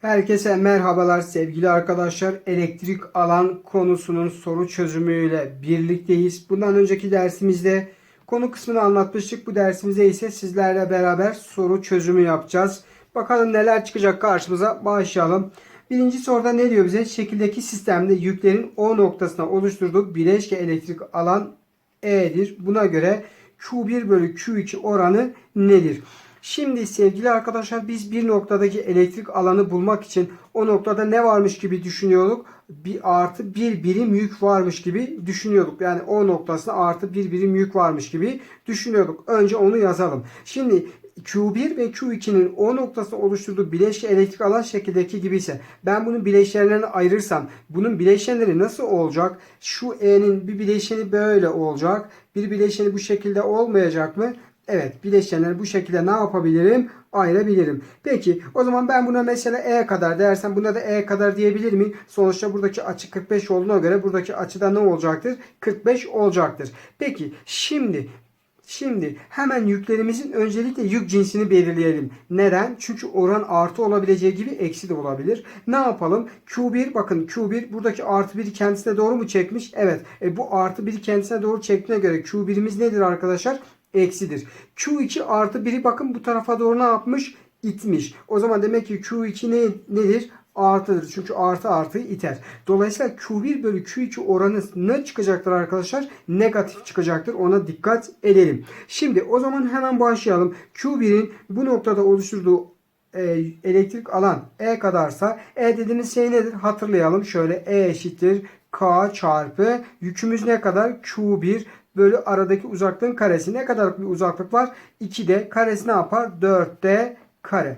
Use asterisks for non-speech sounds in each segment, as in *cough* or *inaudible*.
Herkese merhabalar sevgili arkadaşlar. Elektrik alan konusunun soru çözümüyle birlikteyiz. Bundan önceki dersimizde konu kısmını anlatmıştık. Bu dersimizde ise sizlerle beraber soru çözümü yapacağız. Bakalım neler çıkacak karşımıza. Başlayalım. Birinci soruda ne diyor bize? Şekildeki sistemde yüklerin O noktasına oluşturduğu bileşke elektrik alan E'dir. Buna göre Q1 bölü Q2 oranı nedir? Şimdi sevgili arkadaşlar biz bir noktadaki elektrik alanı bulmak için o noktada ne varmış gibi düşünüyorduk? Bir artı bir birim yük varmış gibi düşünüyorduk. Yani o noktasına artı bir birim yük varmış gibi düşünüyorduk. Önce onu yazalım. Şimdi Q1 ve Q2'nin o noktasında oluşturduğu bileşke elektrik alan şekildeki gibi ise ben bunun bileşenlerini ayırırsam bunun bileşenleri nasıl olacak? Şu E'nin bir bileşeni böyle olacak. Bir bileşeni bu şekilde olmayacak mı? Evet bileşenleri bu şekilde ne yapabilirim? Ayırabilirim. Peki o zaman ben buna mesela E kadar dersem buna da E kadar diyebilir miyim? Sonuçta buradaki açı 45 olduğuna göre buradaki açıda ne olacaktır? 45 olacaktır. Peki şimdi Şimdi hemen yüklerimizin öncelikle yük cinsini belirleyelim. Neden? Çünkü oran artı olabileceği gibi eksi de olabilir. Ne yapalım? Q1 bakın Q1 buradaki artı 1'i kendisine doğru mu çekmiş? Evet. E, bu artı 1'i kendisine doğru çektiğine göre Q1'imiz nedir arkadaşlar? Eksidir. Q2 artı 1'i bakın bu tarafa doğru ne yapmış? İtmiş. O zaman demek ki Q2 ne, nedir? artıdır. Çünkü artı artıyı iter. Dolayısıyla Q1 bölü Q2 oranı ne çıkacaktır arkadaşlar? Negatif çıkacaktır. Ona dikkat edelim. Şimdi o zaman hemen başlayalım. Q1'in bu noktada oluşturduğu e, elektrik alan E kadarsa E dediğimiz şey nedir? Hatırlayalım. Şöyle E eşittir K çarpı yükümüz ne kadar? Q1 bölü aradaki uzaklığın karesi. Ne kadar bir uzaklık var? 2D karesi ne yapar? 4D kare.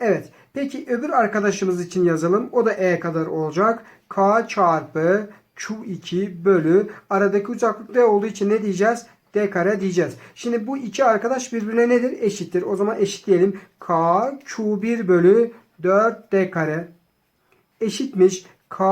Evet. Peki öbür arkadaşımız için yazalım. O da E kadar olacak. K çarpı Q2 bölü aradaki uzaklık D olduğu için ne diyeceğiz? D kare diyeceğiz. Şimdi bu iki arkadaş birbirine nedir? Eşittir. O zaman eşitleyelim. K Q1 bölü 4 D kare eşitmiş. K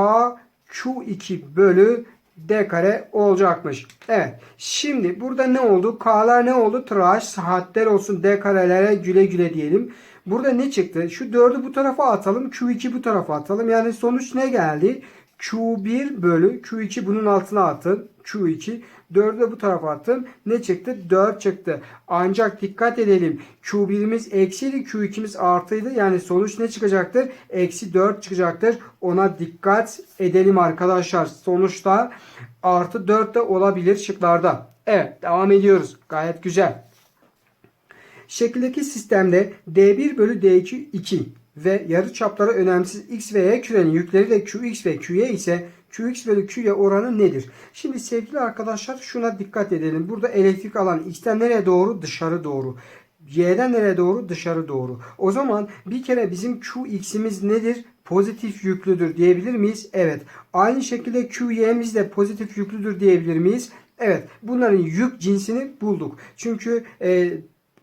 Q2 bölü D kare olacakmış. Evet. Şimdi burada ne oldu? K'lar ne oldu? Tıraş, saatler olsun D karelere güle güle diyelim. Burada ne çıktı? Şu 4'ü bu tarafa atalım. Q2 bu tarafa atalım. Yani sonuç ne geldi? Q1 bölü Q2 bunun altına atın. Q2. 4'ü de bu tarafa attım. Ne çıktı? 4 çıktı. Ancak dikkat edelim. Q1'imiz eksiydi. Q2'miz artıydı. Yani sonuç ne çıkacaktır? Eksi 4 çıkacaktır. Ona dikkat edelim arkadaşlar. Sonuçta artı 4 de olabilir şıklarda. Evet devam ediyoruz. Gayet güzel. Şekildeki sistemde D1 bölü D2 2 ve yarı çapları önemsiz x ve y kürenin yükleri de qx ve qy ise qx bölü qy oranı nedir? Şimdi sevgili arkadaşlar şuna dikkat edelim. Burada elektrik alan x'ten nereye doğru? Dışarı doğru. Y'den nereye doğru? Dışarı doğru. O zaman bir kere bizim qx'imiz nedir? Pozitif yüklüdür diyebilir miyiz? Evet. Aynı şekilde qy'miz de pozitif yüklüdür diyebilir miyiz? Evet. Bunların yük cinsini bulduk. Çünkü e,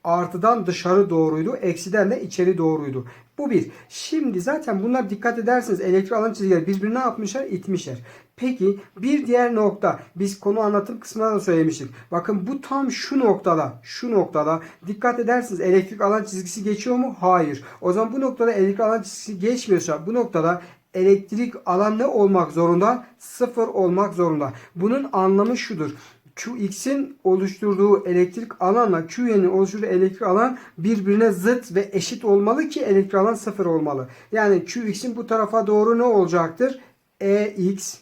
artıdan dışarı doğruydu. Eksiden de içeri doğruydu. Bu bir. Şimdi zaten bunlar dikkat ederseniz elektrik alan çizgileri birbirine ne yapmışlar? İtmişler. Peki bir diğer nokta biz konu anlatım kısmında da söylemiştik. Bakın bu tam şu noktada şu noktada dikkat edersiniz elektrik alan çizgisi geçiyor mu? Hayır. O zaman bu noktada elektrik alan çizgisi geçmiyorsa bu noktada elektrik alan ne olmak zorunda? Sıfır olmak zorunda. Bunun anlamı şudur. Qx'in oluşturduğu elektrik alanla Q'nin oluşturduğu elektrik alan birbirine zıt ve eşit olmalı ki elektrik alan sıfır olmalı. Yani Qx'in bu tarafa doğru ne olacaktır? Ex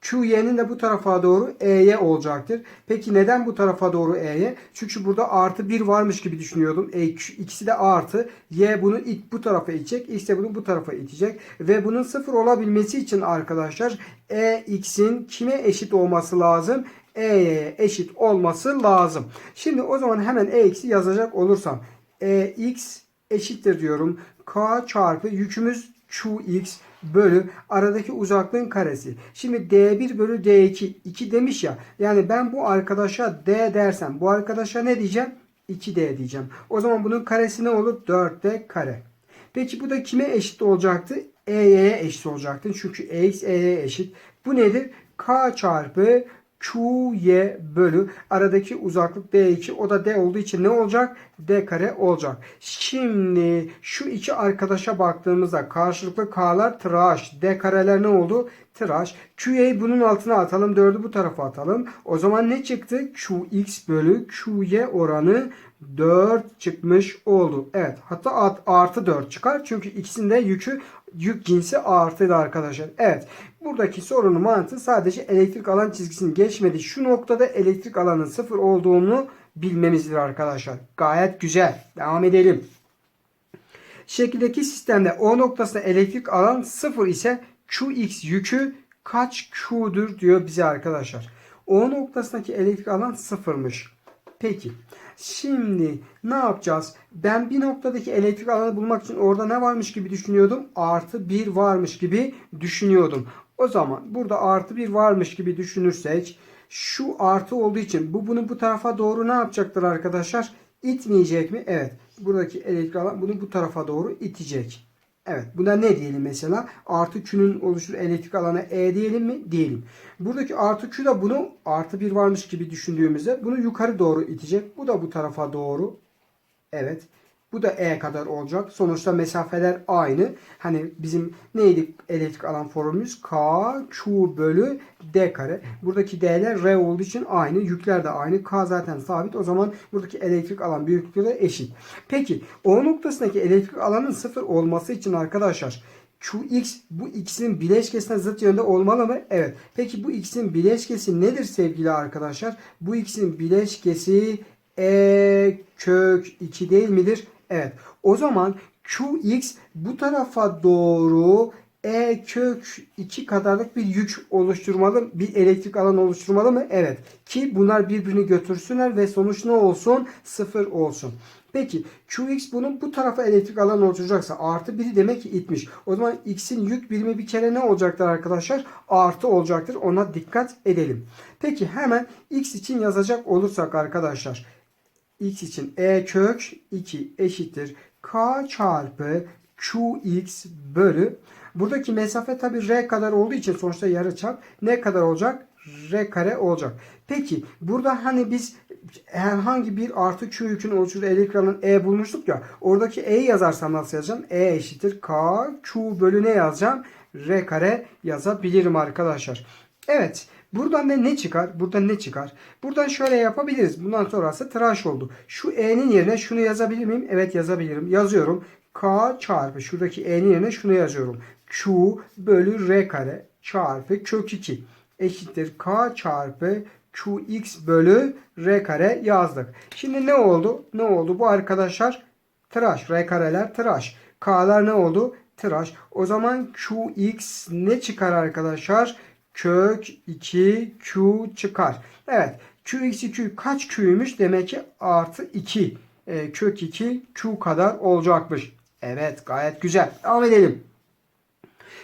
Qy'nin de bu tarafa doğru E'ye olacaktır. Peki neden bu tarafa doğru E'ye? Çünkü burada artı 1 varmış gibi düşünüyordum. E, ikisi de artı. Y bunu it, bu tarafa itecek. X de bunu bu tarafa itecek. Ve bunun sıfır olabilmesi için arkadaşlar Ex'in kime eşit olması lazım? E'ye eşit olması lazım. Şimdi o zaman hemen Ex'i yazacak olursam Ex eşittir diyorum. K çarpı yükümüz Qx bölü aradaki uzaklığın karesi. Şimdi D1 bölü D2 2 demiş ya. Yani ben bu arkadaşa D dersem bu arkadaşa ne diyeceğim? 2D diyeceğim. O zaman bunun karesi ne olur? 4D kare. Peki bu da kime eşit olacaktı? EY'ye eşit olacaktı. Çünkü EX EY'ye eşit. Bu nedir? K çarpı Q'ye bölü aradaki uzaklık D2 o da D olduğu için ne olacak? D kare olacak. Şimdi şu iki arkadaşa baktığımızda karşılıklı K'lar tıraş. D kareler ne oldu? Tıraş. Q'yi bunun altına atalım. 4'ü bu tarafa atalım. O zaman ne çıktı? Qx bölü Qy oranı 4 çıkmış oldu. Evet. Hatta art- artı 4 çıkar. Çünkü ikisinde yükü yük cinsi artıydı arkadaşlar. Evet. Buradaki sorunun mantığı sadece elektrik alan çizgisini geçmedi. Şu noktada elektrik alanın sıfır olduğunu bilmemizdir arkadaşlar. Gayet güzel. Devam edelim. Şekildeki sistemde O noktasında elektrik alan sıfır ise Qx yükü kaç Q'dur diyor bize arkadaşlar. O noktasındaki elektrik alan sıfırmış. Peki. Şimdi ne yapacağız? Ben bir noktadaki elektrik alanı bulmak için orada ne varmış gibi düşünüyordum? Artı 1 varmış gibi düşünüyordum. O zaman burada artı 1 varmış gibi düşünürsek şu artı olduğu için bu bunu bu tarafa doğru ne yapacaktır arkadaşlar? İtmeyecek mi? Evet. Buradaki elektrik alan bunu bu tarafa doğru itecek. Evet. Buna ne diyelim mesela? Artı Q'nun oluşturduğu elektrik alanı E diyelim mi? Diyelim. Buradaki artı Q da bunu artı 1 varmış gibi düşündüğümüzde bunu yukarı doğru itecek. Bu da bu tarafa doğru. Evet. Bu da E kadar olacak. Sonuçta mesafeler aynı. Hani bizim neydi elektrik alan formülümüz? K, Q bölü D kare. Buradaki D'ler R olduğu için aynı. Yükler de aynı. K zaten sabit. O zaman buradaki elektrik alan büyüklüğü de eşit. Peki O noktasındaki elektrik alanın sıfır olması için arkadaşlar Qx bu ikisinin bileşkesine zıt yönde olmalı mı? Evet. Peki bu ikisinin bileşkesi nedir sevgili arkadaşlar? Bu ikisinin bileşkesi e kök 2 değil midir? Evet. O zaman Qx bu tarafa doğru e kök 2 kadarlık bir yük oluşturmalı, bir elektrik alan oluşturmalı mı? Evet. Ki bunlar birbirini götürsünler ve sonuç ne olsun? Sıfır olsun. Peki Qx bunun bu tarafa elektrik alan oluşturacaksa artı 1 demek ki itmiş. O zaman x'in yük birimi bir kere ne olacaktır arkadaşlar? Artı olacaktır. Ona dikkat edelim. Peki hemen x için yazacak olursak arkadaşlar. X için e kök 2 eşittir. k çarpı qx bölü. Buradaki mesafe tabi r kadar olduğu için sonuçta yarıçap ne kadar olacak? r kare olacak. Peki burada hani biz herhangi bir artı q yükün oluşturduğu elektrik alanı e bulmuştuk ya. Oradaki e'yi yazarsam nasıl yazacağım? e eşittir k q bölü ne yazacağım? r kare yazabilirim arkadaşlar. Evet. Buradan da ne çıkar? Buradan ne çıkar? Buradan şöyle yapabiliriz. Bundan sonrası tıraş oldu. Şu e'nin yerine şunu yazabilir miyim? Evet yazabilirim. Yazıyorum. K çarpı şuradaki e'nin yerine şunu yazıyorum. Q bölü r kare çarpı kök 2 eşittir k çarpı qx bölü r kare yazdık. Şimdi ne oldu? Ne oldu bu arkadaşlar? Tıraş. R kareler tıraş. K'lar ne oldu? Tıraş. O zaman qx ne çıkar arkadaşlar? Kök 2 q çıkar. Evet. qx 2 kaç q'ymuş? Demek ki artı 2. E, kök 2 q kadar olacakmış. Evet gayet güzel. Devam edelim.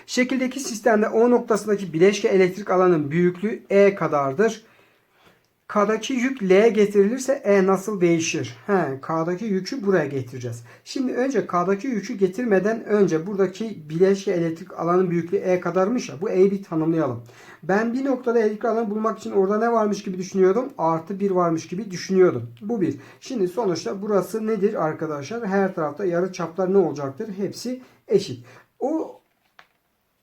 Şekildeki sistemde O noktasındaki bileşke elektrik alanın büyüklüğü E kadardır. K'daki yük L'ye getirilirse E nasıl değişir? He, K'daki yükü buraya getireceğiz. Şimdi önce K'daki yükü getirmeden önce buradaki bileşke elektrik alanın büyüklüğü E kadarmış ya. Bu E'yi bir tanımlayalım. Ben bir noktada elektrik alanı bulmak için orada ne varmış gibi düşünüyordum? Artı 1 varmış gibi düşünüyordum. Bu bir. Şimdi sonuçta burası nedir arkadaşlar? Her tarafta yarı çaplar ne olacaktır? Hepsi eşit. O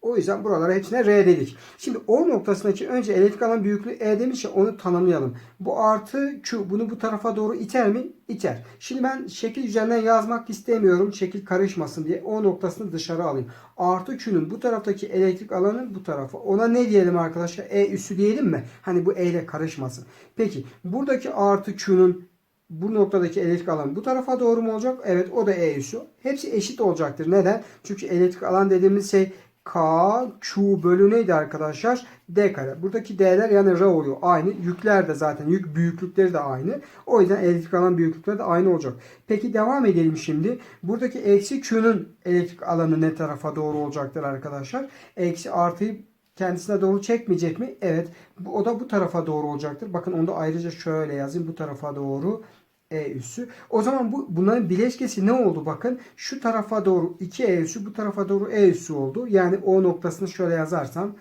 o yüzden buralara hepsine R dedik. Şimdi O noktasındaki önce elektrik alan büyüklüğü E demiş ya onu tanımlayalım. Bu artı Q bunu bu tarafa doğru iter mi? İter. Şimdi ben şekil üzerinden yazmak istemiyorum. Şekil karışmasın diye. O noktasını dışarı alayım. Artı Q'nun bu taraftaki elektrik alanı bu tarafa. Ona ne diyelim arkadaşlar? E üssü diyelim mi? Hani bu E ile karışmasın. Peki buradaki artı Q'nun bu noktadaki elektrik alan bu tarafa doğru mu olacak? Evet o da E üssü. Hepsi eşit olacaktır. Neden? Çünkü elektrik alan dediğimiz şey K, Q bölü neydi arkadaşlar? D kare. Buradaki D'ler yani R oluyor. Aynı. Yükler de zaten. Yük büyüklükleri de aynı. O yüzden elektrik alan büyüklükleri de aynı olacak. Peki devam edelim şimdi. Buradaki eksi Q'nun elektrik alanı ne tarafa doğru olacaktır arkadaşlar? Eksi artıyı kendisine doğru çekmeyecek mi? Evet. O da bu tarafa doğru olacaktır. Bakın onu da ayrıca şöyle yazayım. Bu tarafa doğru e üssü. O zaman bu bunların bileşkesi ne oldu bakın. Şu tarafa doğru 2 E üssü bu tarafa doğru E üssü oldu. Yani O noktasını şöyle yazarsam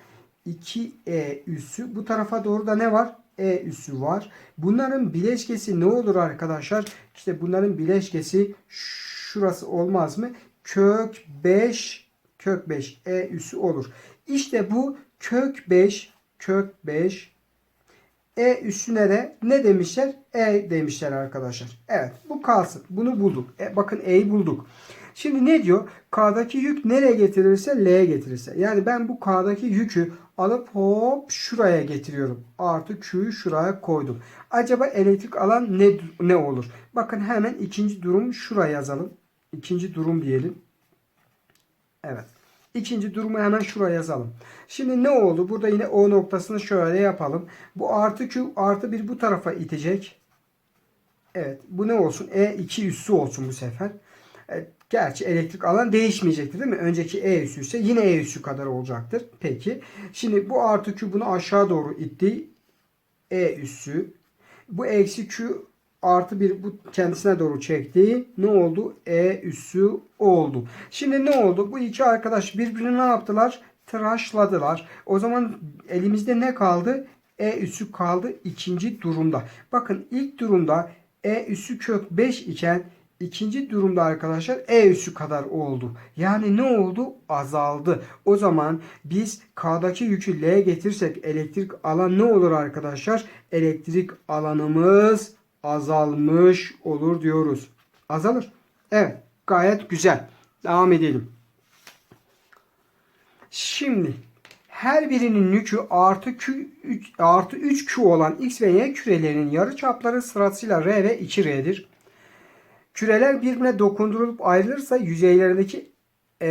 2E üssü. Bu tarafa doğru da ne var? E üssü var. Bunların bileşkesi ne olur arkadaşlar? İşte bunların bileşkesi şurası olmaz mı? Kök 5 kök 5 E üssü olur. İşte bu kök 5 kök 5 E üstüne de ne demişler? E demişler arkadaşlar. Evet bu kalsın. Bunu bulduk. E, bakın E'yi bulduk. Şimdi ne diyor? K'daki yük nereye getirilirse L'ye getirirse. Yani ben bu K'daki yükü alıp hop şuraya getiriyorum. Artı Q'yu şuraya koydum. Acaba elektrik alan ne ne olur? Bakın hemen ikinci durum şuraya yazalım. İkinci durum diyelim. Evet. İkinci durumu hemen şuraya yazalım. Şimdi ne oldu? Burada yine O noktasını şöyle yapalım. Bu artı Q artı 1 bu tarafa itecek. Evet. Bu ne olsun? E2 üssü olsun bu sefer. Evet, gerçi elektrik alan değişmeyecektir değil mi? Önceki E üssü ise yine E üssü kadar olacaktır. Peki. Şimdi bu artı Q bunu aşağı doğru itti. E üssü. Bu eksi Q artı bir bu kendisine doğru çekti. Ne oldu? E üssü oldu. Şimdi ne oldu? Bu iki arkadaş birbirini ne yaptılar? Tıraşladılar. O zaman elimizde ne kaldı? E üssü kaldı ikinci durumda. Bakın ilk durumda E üssü kök 5 iken ikinci durumda arkadaşlar E üssü kadar oldu. Yani ne oldu? Azaldı. O zaman biz K'daki yükü L'ye getirsek elektrik alan ne olur arkadaşlar? Elektrik alanımız azalmış olur diyoruz. Azalır. Evet. Gayet güzel. Devam edelim. Şimdi her birinin yükü artı Q, 3, artı 3Q olan X ve Y kürelerinin yarıçapları sırasıyla R ve 2R'dir. Küreler birbirine dokundurulup ayrılırsa yüzeylerindeki e,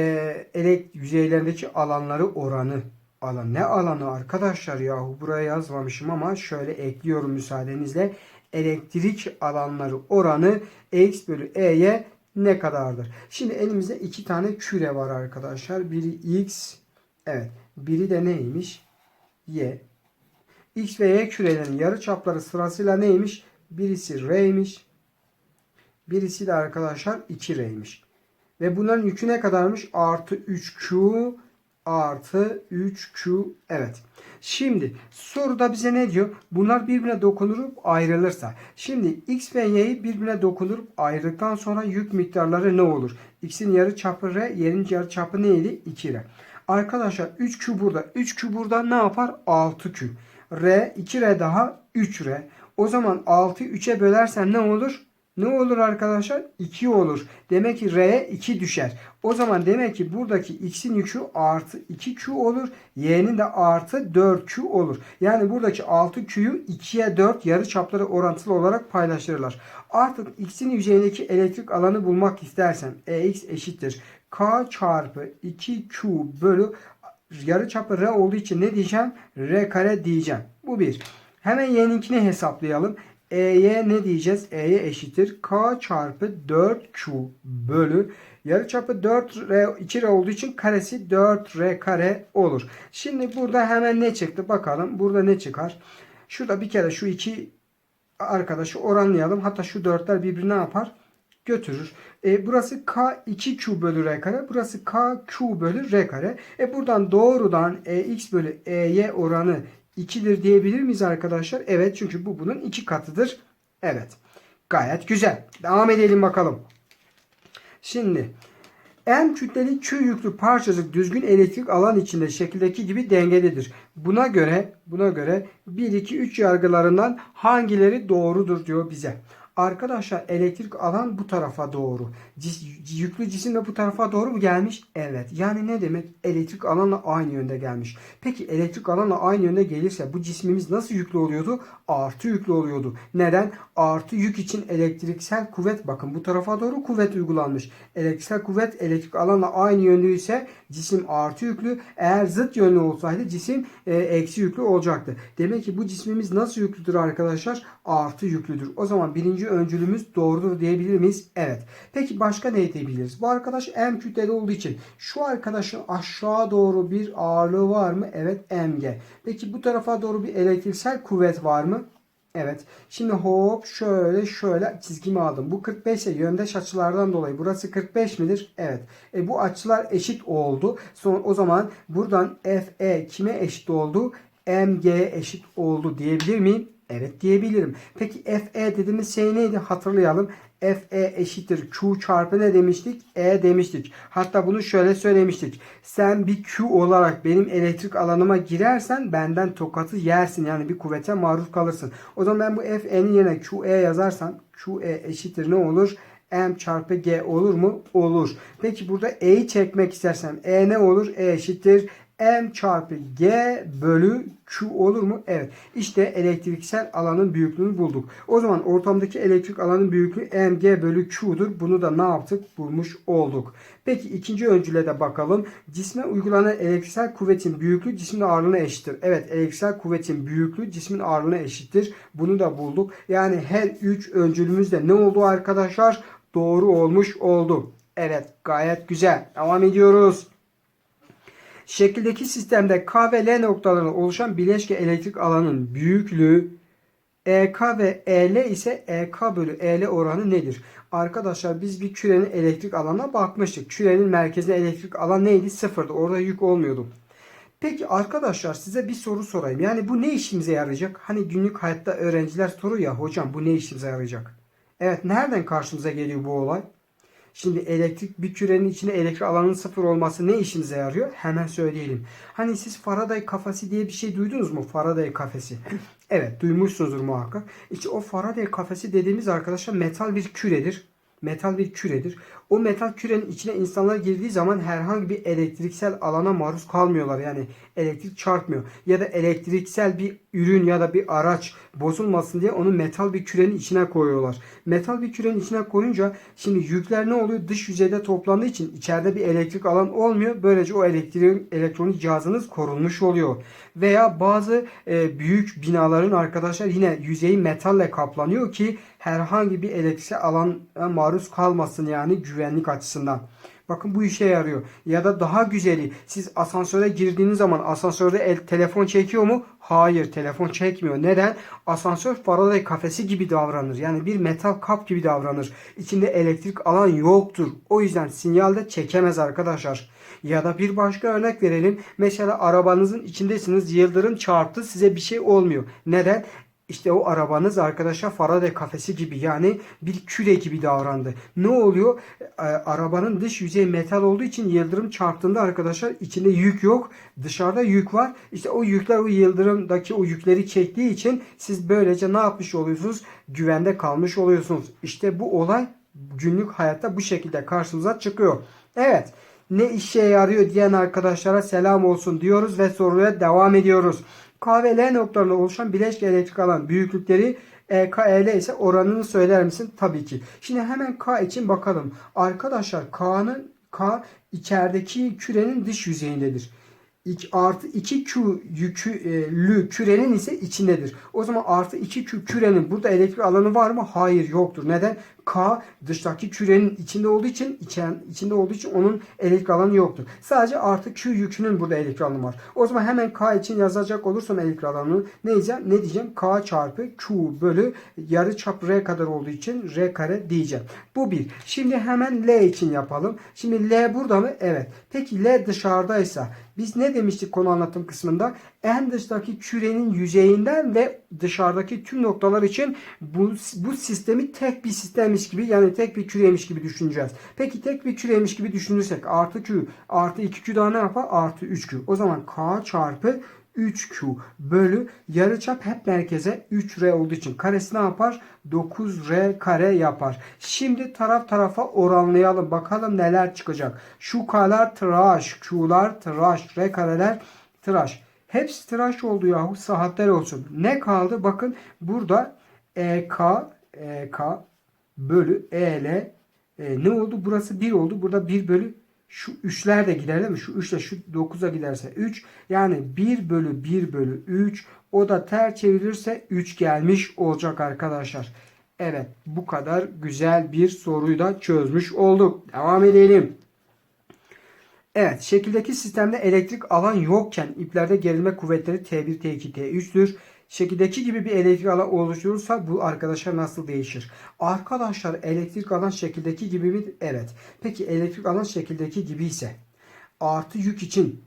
elek yüzeylerindeki alanları oranı alan ne alanı arkadaşlar yahu buraya yazmamışım ama şöyle ekliyorum müsaadenizle elektrik alanları oranı x bölü e'ye ne kadardır? Şimdi elimizde iki tane küre var arkadaşlar. Biri x evet biri de neymiş? y. x ve y kürelerin yarıçapları sırasıyla neymiş? Birisi r'ymiş. Birisi de arkadaşlar 2r'ymiş. Ve bunların yükü ne kadarmış? Artı 3q artı 3q. Evet. Şimdi soruda bize ne diyor? Bunlar birbirine dokunurup ayrılırsa. Şimdi x ve y'yi birbirine dokunurup ayrıldıktan sonra yük miktarları ne olur? x'in yarı çapı r, y'nin yarı çapı neydi? 2r. Arkadaşlar 3q burada. 3q burada ne yapar? 6q. r 2r daha 3r. O zaman 6'yı 3'e bölersem ne olur? Ne olur arkadaşlar? 2 olur. Demek ki R'ye 2 düşer. O zaman demek ki buradaki X'in yükü artı 2Q olur. Y'nin de artı 4Q olur. Yani buradaki 6Q'yu 2'ye 4 yarı çapları orantılı olarak paylaştırırlar. Artık X'in yüzeyindeki elektrik alanı bulmak istersem EX eşittir. K çarpı 2Q bölü yarı çapı R olduğu için ne diyeceğim? R kare diyeceğim. Bu bir. Hemen Y'ninkini hesaplayalım. E'ye ne diyeceğiz? E'ye eşittir. K çarpı 4Q bölü yarıçapı 4R 2R olduğu için karesi 4R kare olur. Şimdi burada hemen ne çıktı? Bakalım. Burada ne çıkar? Şurada bir kere şu iki arkadaşı oranlayalım. Hatta şu dörtler birbirine yapar? Götürür. E, burası K 2Q bölü R kare. Burası K Q bölü R kare. E buradan doğrudan EX bölü EY oranı 2'dir diyebilir miyiz arkadaşlar? Evet çünkü bu bunun 2 katıdır. Evet. Gayet güzel. Devam edelim bakalım. Şimdi en kütleli Q yüklü parçacık düzgün elektrik alan içinde şekildeki gibi dengededir. Buna göre buna göre 1 2 3 yargılarından hangileri doğrudur diyor bize. Arkadaşlar elektrik alan bu tarafa doğru. Cis, yüklü cisim de bu tarafa doğru mu gelmiş? Evet. Yani ne demek? Elektrik alanla aynı yönde gelmiş. Peki elektrik alanla aynı yönde gelirse bu cismimiz nasıl yüklü oluyordu? Artı yüklü oluyordu. Neden? Artı yük için elektriksel kuvvet bakın bu tarafa doğru kuvvet uygulanmış. Elektriksel kuvvet elektrik alanla aynı yönlüyse cisim artı yüklü. Eğer zıt yönlü olsaydı cisim e, eksi yüklü olacaktı. Demek ki bu cismimiz nasıl yüklüdür arkadaşlar? Artı yüklüdür. O zaman birinci öncülümüz doğrudur diyebilir miyiz? Evet. Peki başka ne diyebiliriz? Bu arkadaş M kütleli olduğu için şu arkadaşın aşağı doğru bir ağırlığı var mı? Evet mg. Peki bu tarafa doğru bir elektriksel kuvvet var mı? Evet. Şimdi hop şöyle şöyle çizgimi aldım. Bu 45 ise yöndeş açılardan dolayı burası 45 midir? Evet. E, bu açılar eşit oldu. Son, o zaman buradan FE kime eşit oldu? MG eşit oldu diyebilir miyim? Evet diyebilirim. Peki FE dediğimiz şey neydi? Hatırlayalım. FE eşittir Q çarpı ne demiştik? E demiştik. Hatta bunu şöyle söylemiştik. Sen bir Q olarak benim elektrik alanıma girersen benden tokatı yersin. Yani bir kuvvete maruz kalırsın. O zaman ben bu FE'nin yerine QE yazarsam QE eşittir ne olur? M çarpı G olur mu? Olur. Peki burada E'yi çekmek istersem E ne olur? E eşittir M çarpı G bölü Q olur mu? Evet. İşte elektriksel alanın büyüklüğünü bulduk. O zaman ortamdaki elektrik alanın büyüklüğü mg bölü Q'dur. Bunu da ne yaptık? Bulmuş olduk. Peki ikinci öncüle de bakalım. Cisme uygulanan elektriksel kuvvetin büyüklüğü cismin ağırlığına eşittir. Evet elektriksel kuvvetin büyüklüğü cismin ağırlığına eşittir. Bunu da bulduk. Yani her üç öncülümüz de ne oldu arkadaşlar? Doğru olmuş oldu. Evet gayet güzel. Devam ediyoruz. Şekildeki sistemde K ve L noktalarına oluşan bileşke elektrik alanının büyüklüğü EK ve EL ise EK bölü EL oranı nedir? Arkadaşlar biz bir kürenin elektrik alanına bakmıştık. Kürenin merkezinde elektrik alan neydi? Sıfırdı. Orada yük olmuyordu. Peki arkadaşlar size bir soru sorayım. Yani bu ne işimize yarayacak? Hani günlük hayatta öğrenciler soruyor ya hocam bu ne işimize yarayacak? Evet nereden karşımıza geliyor bu olay? Şimdi elektrik bir kürenin içine elektrik alanının sıfır olması ne işinize yarıyor? Hemen söyleyelim. Hani siz Faraday kafesi diye bir şey duydunuz mu? Faraday kafesi. *laughs* evet duymuşsunuzdur muhakkak. İşte o Faraday kafesi dediğimiz arkadaşlar metal bir küredir. Metal bir küredir. O metal kürenin içine insanlar girdiği zaman herhangi bir elektriksel alana maruz kalmıyorlar. Yani elektrik çarpmıyor. Ya da elektriksel bir ürün ya da bir araç bozulmasın diye onu metal bir kürenin içine koyuyorlar. Metal bir kürenin içine koyunca şimdi yükler ne oluyor? Dış yüzeyde toplandığı için içeride bir elektrik alan olmuyor. Böylece o elektrik elektronik cihazınız korunmuş oluyor. Veya bazı e, büyük binaların arkadaşlar yine yüzeyi metalle kaplanıyor ki herhangi bir elektriksel alana maruz kalmasın yani güvenlik açısından. Bakın bu işe yarıyor. Ya da daha güzeli siz asansöre girdiğiniz zaman asansörde el, telefon çekiyor mu? Hayır telefon çekmiyor. Neden? Asansör Faraday kafesi gibi davranır. Yani bir metal kap gibi davranır. İçinde elektrik alan yoktur. O yüzden sinyal de çekemez arkadaşlar. Ya da bir başka örnek verelim. Mesela arabanızın içindesiniz. Yıldırım çarptı. Size bir şey olmuyor. Neden? İşte o arabanız arkadaşlar Faraday kafesi gibi yani bir küre gibi davrandı. Ne oluyor? E, arabanın dış yüzeyi metal olduğu için yıldırım çarptığında arkadaşlar içinde yük yok. Dışarıda yük var. İşte o yükler o yıldırımdaki o yükleri çektiği için siz böylece ne yapmış oluyorsunuz? Güvende kalmış oluyorsunuz. İşte bu olay günlük hayatta bu şekilde karşımıza çıkıyor. Evet ne işe yarıyor diyen arkadaşlara selam olsun diyoruz ve soruya devam ediyoruz. K ve L noktalarında oluşan bileşke elektrik alan büyüklükleri E, K, E, L ise oranını söyler misin? Tabii ki. Şimdi hemen K için bakalım. Arkadaşlar K'nın K içerideki kürenin dış yüzeyindedir. İki, artı 2Q yüklü kürenin ise içindedir. O zaman artı 2Q kürenin burada elektrik alanı var mı? Hayır yoktur. Neden? K dıştaki kürenin içinde olduğu için içen, içinde olduğu için onun elektrik alanı yoktur. Sadece artı Q yükünün burada elektrik alanı var. O zaman hemen K için yazacak olursam elektrik alanını ne diyeceğim? Ne diyeceğim? K çarpı Q bölü yarı çap R kadar olduğu için R kare diyeceğim. Bu bir. Şimdi hemen L için yapalım. Şimdi L burada mı? Evet. Peki L dışarıdaysa biz ne demiştik konu anlatım kısmında? En dıştaki kürenin yüzeyinden ve dışarıdaki tüm noktalar için bu, bu sistemi tek bir sistemmiş gibi yani tek bir küreymiş gibi düşüneceğiz. Peki tek bir küreymiş gibi düşünürsek artı Q artı 2Q daha ne yapar? Artı 3Q. O zaman K çarpı 3Q bölü yarıçap hep merkeze 3R olduğu için karesi ne yapar? 9R kare yapar. Şimdi taraf tarafa oranlayalım. Bakalım neler çıkacak. Şu K'lar tıraş, Q'lar tıraş, R kareler tıraş. Hepsi tıraş oldu yahu saatler olsun. Ne kaldı? Bakın burada EK, EK bölü EL e, ne oldu? Burası 1 oldu. Burada 1 bölü şu 3'ler de gider değil mi? Şu 3 ile şu 9'a giderse 3. Yani 1 bölü 1 bölü 3. O da ter çevirirse 3 gelmiş olacak arkadaşlar. Evet bu kadar güzel bir soruyu da çözmüş olduk. Devam edelim. Evet şekildeki sistemde elektrik alan yokken iplerde gerilme kuvvetleri T1, T2, T3'tür. şekildeki gibi bir elektrik alan oluşturursa bu arkadaşlar nasıl değişir? Arkadaşlar elektrik alan şekildeki gibi mi? Evet. Peki elektrik alan şekildeki gibi ise artı yük için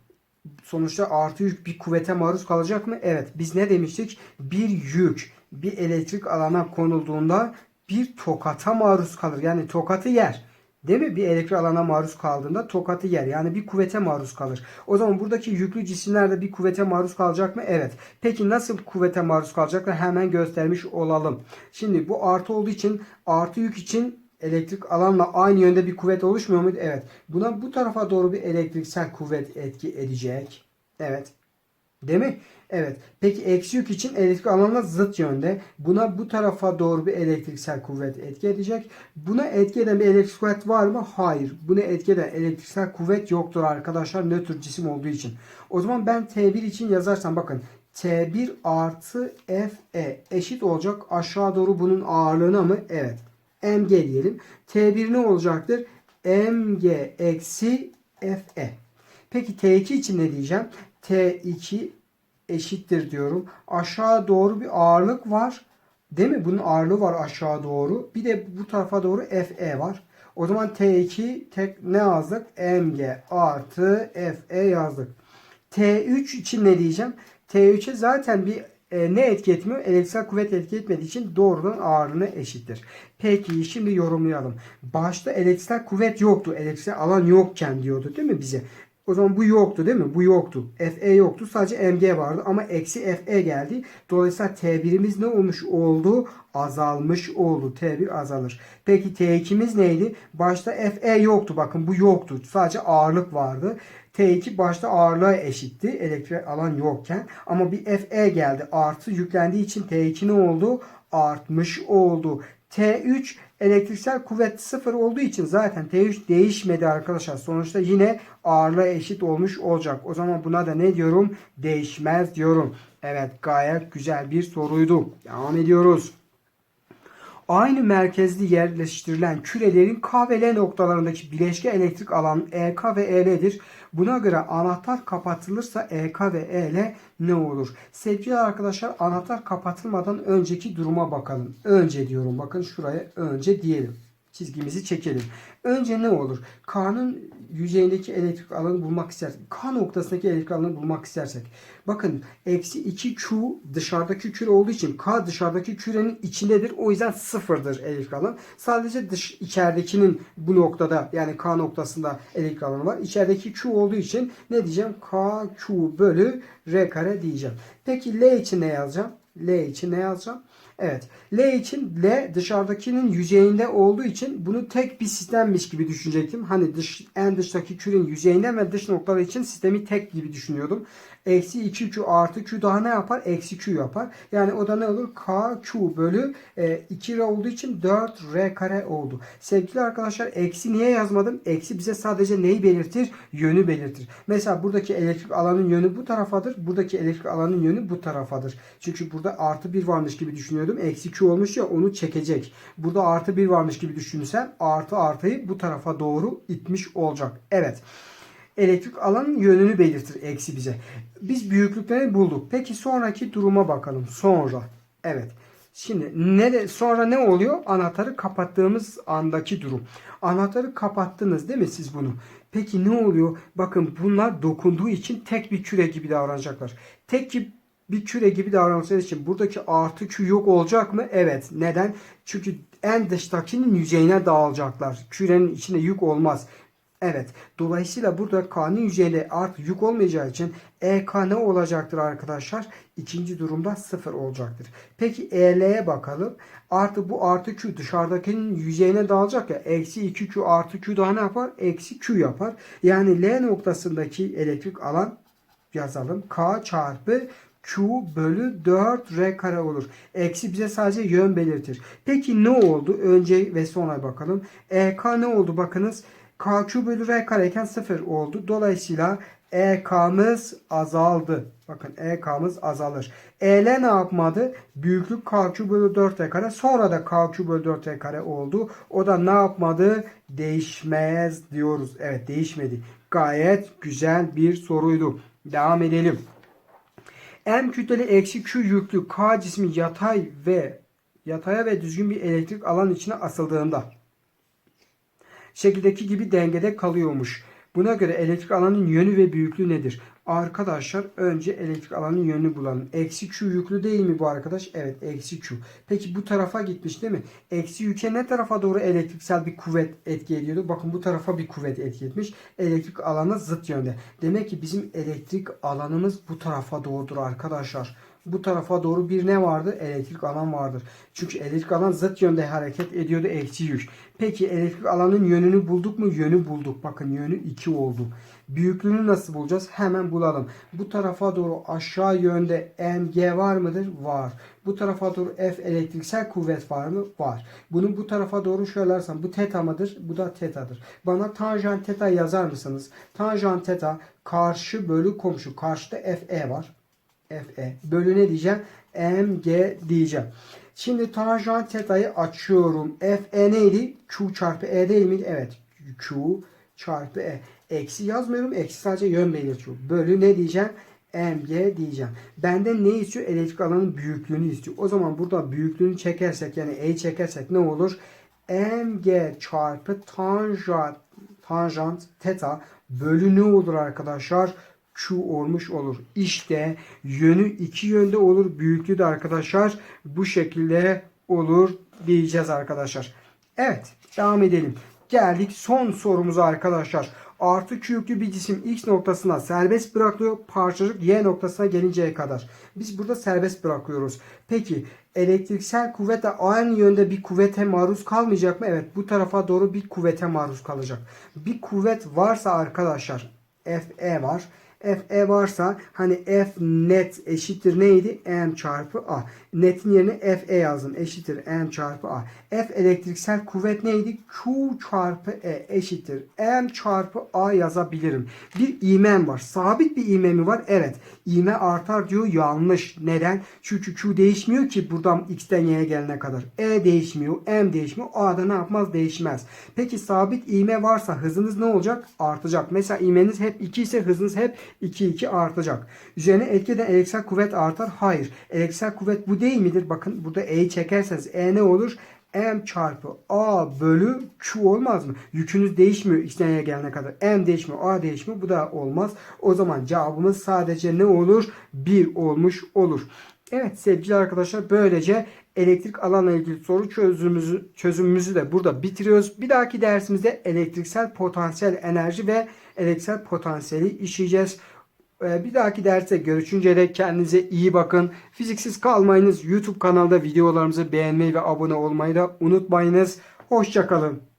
sonuçta artı yük bir kuvvete maruz kalacak mı? Evet. Biz ne demiştik? Bir yük bir elektrik alana konulduğunda bir tokata maruz kalır. Yani tokatı yer. Değil mi? Bir elektrik alana maruz kaldığında tokatı yer. Yani bir kuvvete maruz kalır. O zaman buradaki yüklü cisimler de bir kuvvete maruz kalacak mı? Evet. Peki nasıl kuvvete maruz kalacaklar? Hemen göstermiş olalım. Şimdi bu artı olduğu için artı yük için elektrik alanla aynı yönde bir kuvvet oluşmuyor muydu? Evet. Buna bu tarafa doğru bir elektriksel kuvvet etki edecek. Evet. Değil mi? Evet. Peki eksi yük için elektrik alanla zıt yönde. Buna bu tarafa doğru bir elektriksel kuvvet etki edecek. Buna etki eden bir elektrik kuvvet var mı? Hayır. Buna etki eden elektriksel kuvvet yoktur arkadaşlar. Nötr cisim olduğu için. O zaman ben T1 için yazarsam bakın. T1 artı Fe eşit olacak. Aşağı doğru bunun ağırlığına mı? Evet. Mg diyelim. T1 ne olacaktır? Mg eksi Fe. Peki T2 için ne diyeceğim? T2 eşittir diyorum. Aşağı doğru bir ağırlık var. Değil mi? Bunun ağırlığı var aşağı doğru. Bir de bu tarafa doğru Fe var. O zaman T2 tek ne yazdık? Mg artı Fe yazdık. T3 için ne diyeceğim? T3'e zaten bir e, ne etki etmiyor? Elektriksel kuvvet etki etmediği için doğrudan ağırlığına eşittir. Peki şimdi yorumlayalım. Başta elektriksel kuvvet yoktu. Elektriksel alan yokken diyordu değil mi bize? O zaman bu yoktu değil mi? Bu yoktu. Fe yoktu. Sadece Mg vardı ama eksi Fe geldi. Dolayısıyla T1'imiz ne olmuş oldu? Azalmış oldu. T1 azalır. Peki T2'miz neydi? Başta Fe yoktu. Bakın bu yoktu. Sadece ağırlık vardı. T2 başta ağırlığa eşitti. Elektrik alan yokken. Ama bir Fe geldi. Artı yüklendiği için T2 ne oldu? Artmış oldu. T3 elektriksel kuvvet sıfır olduğu için zaten T3 değişmedi arkadaşlar. Sonuçta yine ağırlığa eşit olmuş olacak. O zaman buna da ne diyorum? Değişmez diyorum. Evet gayet güzel bir soruydu. Devam ediyoruz. Aynı merkezli yerleştirilen kürelerin K ve L noktalarındaki bileşke elektrik alan EK ve EL'dir. Buna göre anahtar kapatılırsa EK ve EL ne olur? Sevgili arkadaşlar anahtar kapatılmadan önceki duruma bakalım. Önce diyorum bakın şuraya önce diyelim. Çizgimizi çekelim. Önce ne olur? K'nın yüzeyindeki elektrik alanı bulmak istersek, K noktasındaki elektrik alanı bulmak istersek. Bakın eksi 2Q dışarıdaki küre olduğu için K dışarıdaki kürenin içindedir. O yüzden sıfırdır elektrik alanı. Sadece dış içeridekinin bu noktada yani K noktasında elektrik alanı var. İçerideki Q olduğu için ne diyeceğim? KQ bölü R kare diyeceğim. Peki L için ne yazacağım? L için ne yazacağım? Evet. L için L dışarıdakinin yüzeyinde olduğu için bunu tek bir sistemmiş gibi düşünecektim. Hani dış, en dıştaki kürenin yüzeyinde ve dış noktaları için sistemi tek gibi düşünüyordum. Eksi 2Q artı Q daha ne yapar? Eksi Q yapar. Yani o da ne olur? KQ bölü e, 2R olduğu için 4R kare oldu. Sevgili arkadaşlar eksi niye yazmadım? Eksi bize sadece neyi belirtir? Yönü belirtir. Mesela buradaki elektrik alanın yönü bu tarafadır. Buradaki elektrik alanın yönü bu tarafadır. Çünkü burada artı 1 varmış gibi düşünüyordum. Eksi Q olmuş ya onu çekecek. Burada artı 1 varmış gibi düşünsem artı artıyı bu tarafa doğru itmiş olacak. Evet elektrik alanın yönünü belirtir eksi bize. Biz büyüklüklerini bulduk. Peki sonraki duruma bakalım. Sonra. Evet. Şimdi ne de, sonra ne oluyor? Anahtarı kapattığımız andaki durum. Anahtarı kapattınız değil mi siz bunu? Peki ne oluyor? Bakın bunlar dokunduğu için tek bir küre gibi davranacaklar. Tek bir küre gibi davranması için buradaki artı Q yok olacak mı? Evet. Neden? Çünkü en dıştakinin yüzeyine dağılacaklar. Kürenin içine yük olmaz. Evet. Dolayısıyla burada K'nın yüzeyinde artı yük olmayacağı için EK ne olacaktır arkadaşlar? İkinci durumda sıfır olacaktır. Peki EL'ye bakalım. Artı bu artı Q dışarıdakinin yüzeyine dağılacak ya. Eksi 2Q artı Q daha ne yapar? Eksi Q yapar. Yani L noktasındaki elektrik alan yazalım. K çarpı Q bölü 4 R kare olur. Eksi bize sadece yön belirtir. Peki ne oldu? Önce ve sonra bakalım. EK ne oldu? Bakınız. KQ bölü R kareyken 0 oldu. Dolayısıyla EK'mız azaldı. Bakın EK'mız azalır. EL ne yapmadı? Büyüklük KQ bölü 4 R kare. Sonra da KQ bölü 4 R kare oldu. O da ne yapmadı? Değişmez diyoruz. Evet değişmedi. Gayet güzel bir soruydu. Devam edelim. M kütleli eksi Q yüklü K cismi yatay ve yataya ve düzgün bir elektrik alan içine asıldığında şekildeki gibi dengede kalıyormuş. Buna göre elektrik alanın yönü ve büyüklüğü nedir? Arkadaşlar önce elektrik alanın yönünü bulalım. Eksi Q yüklü değil mi bu arkadaş? Evet eksi Q. Peki bu tarafa gitmiş değil mi? Eksi yüke ne tarafa doğru elektriksel bir kuvvet etki ediyordu? Bakın bu tarafa bir kuvvet etki etmiş. Elektrik alanı zıt yönde. Demek ki bizim elektrik alanımız bu tarafa doğrudur arkadaşlar. Bu tarafa doğru bir ne vardır? Elektrik alan vardır. Çünkü elektrik alan zıt yönde hareket ediyordu eksi yük. Peki elektrik alanın yönünü bulduk mu? Yönü bulduk. Bakın yönü 2 oldu. Büyüklüğünü nasıl bulacağız? Hemen bulalım. Bu tarafa doğru aşağı yönde mg var mıdır? Var. Bu tarafa doğru F elektriksel kuvvet var mı? Var. Bunu bu tarafa doğru şöylersem bu teta mıdır? Bu da tetadır. Bana tanjant teta yazar mısınız? Tanjant teta karşı bölü komşu. Karşıda Fe var. Fe. Bölü ne diyeceğim? Mg diyeceğim. Şimdi tanjant teta'yı açıyorum. Fe neydi? Q çarpı E değil mi? Evet. Q çarpı E. Eksi yazmıyorum. Eksi sadece yön belirtiyor. Bölü ne diyeceğim? mg diyeceğim. Benden ne istiyor? Elektrik alanın büyüklüğünü istiyor. O zaman burada büyüklüğünü çekersek yani E çekersek ne olur? mg çarpı tanjant tanjant teta bölü ne olur arkadaşlar? Q olmuş olur. İşte yönü iki yönde olur. Büyüklüğü de arkadaşlar bu şekilde olur diyeceğiz arkadaşlar. Evet devam edelim. Geldik son sorumuza arkadaşlar. Artı Q bir cisim X noktasına serbest bırakılıyor. Parçacık Y noktasına gelinceye kadar. Biz burada serbest bırakıyoruz. Peki elektriksel kuvvet de aynı yönde bir kuvvete maruz kalmayacak mı? Evet bu tarafa doğru bir kuvvete maruz kalacak. Bir kuvvet varsa arkadaşlar Fe var. Fe varsa hani F net eşittir neydi? M çarpı A. Netin yerine Fe yazdım. Eşittir M çarpı A. F elektriksel kuvvet neydi? Q çarpı E eşittir. M çarpı A yazabilirim. Bir ivmem var. Sabit bir ivme mi var? Evet. İvme artar diyor. Yanlış. Neden? Çünkü Q değişmiyor ki buradan X'ten Y'ye gelene kadar. E değişmiyor. M değişmiyor. A da ne yapmaz? Değişmez. Peki sabit ivme varsa hızınız ne olacak? Artacak. Mesela ivmeniz hep 2 ise hızınız hep 2 2 artacak. Üzerine etki eden elektriksel kuvvet artar. Hayır. Elektriksel kuvvet bu değil midir? Bakın burada E'yi çekerseniz E ne olur? M çarpı A bölü Q olmaz mı? Yükünüz değişmiyor X'den gelene kadar. M değişmiyor, A değişmiyor. Bu da olmaz. O zaman cevabımız sadece ne olur? 1 olmuş olur. Evet sevgili arkadaşlar böylece elektrik alanla ilgili soru çözümümüzü, çözümümüzü de burada bitiriyoruz. Bir dahaki dersimizde elektriksel potansiyel enerji ve elektriksel potansiyeli işleyeceğiz. Ee, Bir dahaki derste görüşünceye dek kendinize iyi bakın. Fiziksiz kalmayınız. YouTube kanalda videolarımızı beğenmeyi ve abone olmayı da unutmayınız. Hoşçakalın.